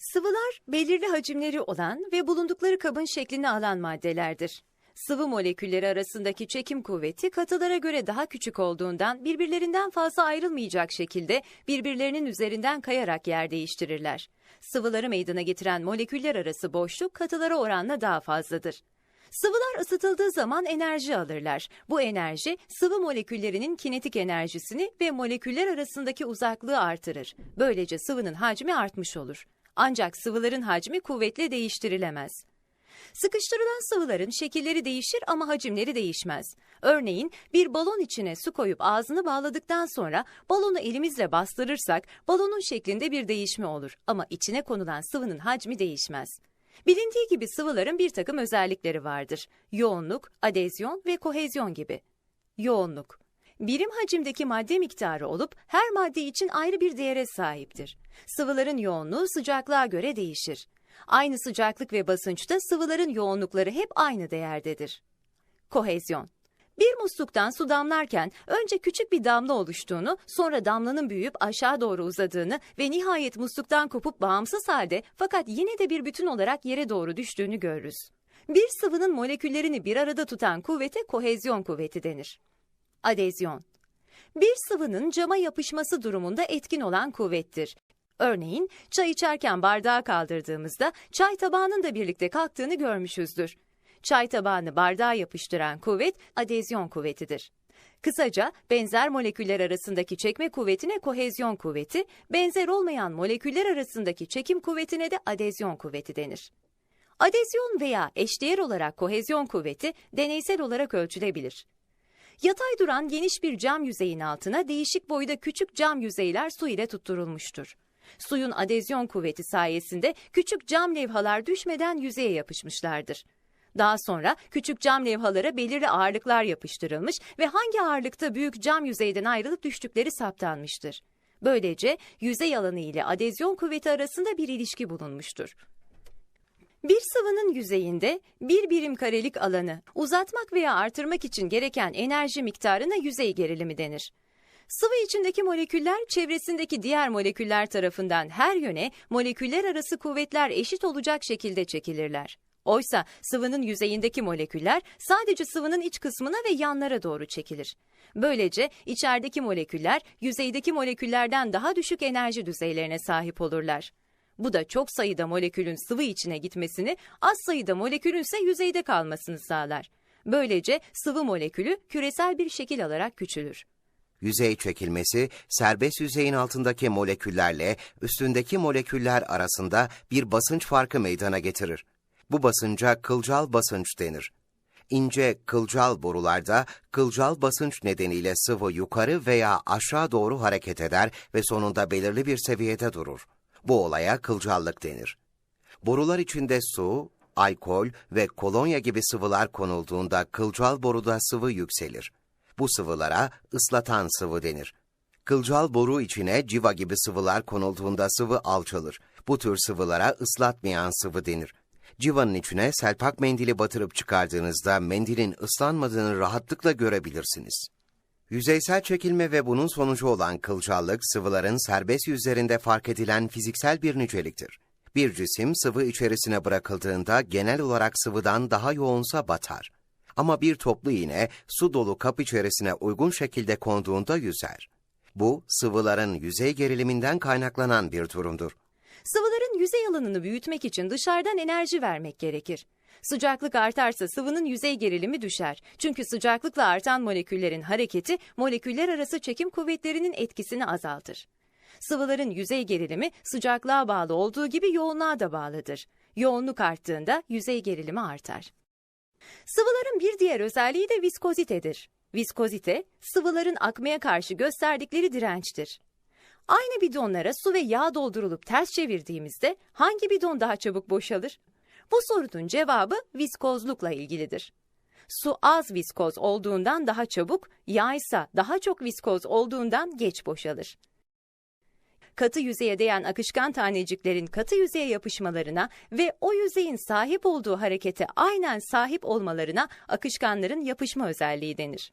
Sıvılar belirli hacimleri olan ve bulundukları kabın şeklini alan maddelerdir. Sıvı molekülleri arasındaki çekim kuvveti katılara göre daha küçük olduğundan birbirlerinden fazla ayrılmayacak şekilde birbirlerinin üzerinden kayarak yer değiştirirler. Sıvıları meydana getiren moleküller arası boşluk katılara oranla daha fazladır. Sıvılar ısıtıldığı zaman enerji alırlar. Bu enerji sıvı moleküllerinin kinetik enerjisini ve moleküller arasındaki uzaklığı artırır. Böylece sıvının hacmi artmış olur. Ancak sıvıların hacmi kuvvetle değiştirilemez. Sıkıştırılan sıvıların şekilleri değişir ama hacimleri değişmez. Örneğin bir balon içine su koyup ağzını bağladıktan sonra balonu elimizle bastırırsak balonun şeklinde bir değişme olur ama içine konulan sıvının hacmi değişmez. Bilindiği gibi sıvıların bir takım özellikleri vardır. Yoğunluk, adezyon ve kohezyon gibi. Yoğunluk Birim hacimdeki madde miktarı olup her madde için ayrı bir değere sahiptir. Sıvıların yoğunluğu sıcaklığa göre değişir. Aynı sıcaklık ve basınçta sıvıların yoğunlukları hep aynı değerdedir. Kohezyon bir musluktan su damlarken önce küçük bir damla oluştuğunu, sonra damlanın büyüyüp aşağı doğru uzadığını ve nihayet musluktan kopup bağımsız halde fakat yine de bir bütün olarak yere doğru düştüğünü görürüz. Bir sıvının moleküllerini bir arada tutan kuvvete kohezyon kuvveti denir. Adezyon Bir sıvının cama yapışması durumunda etkin olan kuvvettir. Örneğin çay içerken bardağı kaldırdığımızda çay tabağının da birlikte kalktığını görmüşüzdür. Çay tabağını bardağa yapıştıran kuvvet adezyon kuvvetidir. Kısaca benzer moleküller arasındaki çekme kuvvetine kohezyon kuvveti, benzer olmayan moleküller arasındaki çekim kuvvetine de adezyon kuvveti denir. Adezyon veya eşdeğer olarak kohezyon kuvveti deneysel olarak ölçülebilir. Yatay duran geniş bir cam yüzeyin altına değişik boyda küçük cam yüzeyler su ile tutturulmuştur. Suyun adezyon kuvveti sayesinde küçük cam levhalar düşmeden yüzeye yapışmışlardır. Daha sonra küçük cam levhalara belirli ağırlıklar yapıştırılmış ve hangi ağırlıkta büyük cam yüzeyden ayrılıp düştükleri saptanmıştır. Böylece yüzey alanı ile adezyon kuvveti arasında bir ilişki bulunmuştur. Bir sıvının yüzeyinde bir birim karelik alanı uzatmak veya artırmak için gereken enerji miktarına yüzey gerilimi denir. Sıvı içindeki moleküller çevresindeki diğer moleküller tarafından her yöne moleküller arası kuvvetler eşit olacak şekilde çekilirler. Oysa sıvının yüzeyindeki moleküller sadece sıvının iç kısmına ve yanlara doğru çekilir. Böylece içerideki moleküller yüzeydeki moleküllerden daha düşük enerji düzeylerine sahip olurlar. Bu da çok sayıda molekülün sıvı içine gitmesini, az sayıda molekülün ise yüzeyde kalmasını sağlar. Böylece sıvı molekülü küresel bir şekil alarak küçülür. Yüzey çekilmesi, serbest yüzeyin altındaki moleküllerle üstündeki moleküller arasında bir basınç farkı meydana getirir. Bu basınca kılcal basınç denir. İnce kılcal borularda kılcal basınç nedeniyle sıvı yukarı veya aşağı doğru hareket eder ve sonunda belirli bir seviyede durur. Bu olaya kılcallık denir. Borular içinde su, alkol ve kolonya gibi sıvılar konulduğunda kılcal boruda sıvı yükselir. Bu sıvılara ıslatan sıvı denir. Kılcal boru içine civa gibi sıvılar konulduğunda sıvı alçalır. Bu tür sıvılara ıslatmayan sıvı denir. Civanın içine selpak mendili batırıp çıkardığınızda mendilin ıslanmadığını rahatlıkla görebilirsiniz. Yüzeysel çekilme ve bunun sonucu olan kılcallık sıvıların serbest yüzlerinde fark edilen fiziksel bir niceliktir. Bir cisim sıvı içerisine bırakıldığında genel olarak sıvıdan daha yoğunsa batar. Ama bir toplu iğne su dolu kap içerisine uygun şekilde konduğunda yüzer. Bu sıvıların yüzey geriliminden kaynaklanan bir durumdur. Sıvıların yüzey alanını büyütmek için dışarıdan enerji vermek gerekir. Sıcaklık artarsa sıvının yüzey gerilimi düşer. Çünkü sıcaklıkla artan moleküllerin hareketi moleküller arası çekim kuvvetlerinin etkisini azaltır. Sıvıların yüzey gerilimi sıcaklığa bağlı olduğu gibi yoğunluğa da bağlıdır. Yoğunluk arttığında yüzey gerilimi artar. Sıvıların bir diğer özelliği de viskozitedir. Viskozite, sıvıların akmaya karşı gösterdikleri dirençtir. Aynı bidonlara su ve yağ doldurulup ters çevirdiğimizde hangi bidon daha çabuk boşalır? Bu sorunun cevabı viskozlukla ilgilidir. Su az viskoz olduğundan daha çabuk, yağ ise daha çok viskoz olduğundan geç boşalır. Katı yüzeye değen akışkan taneciklerin katı yüzeye yapışmalarına ve o yüzeyin sahip olduğu harekete aynen sahip olmalarına akışkanların yapışma özelliği denir.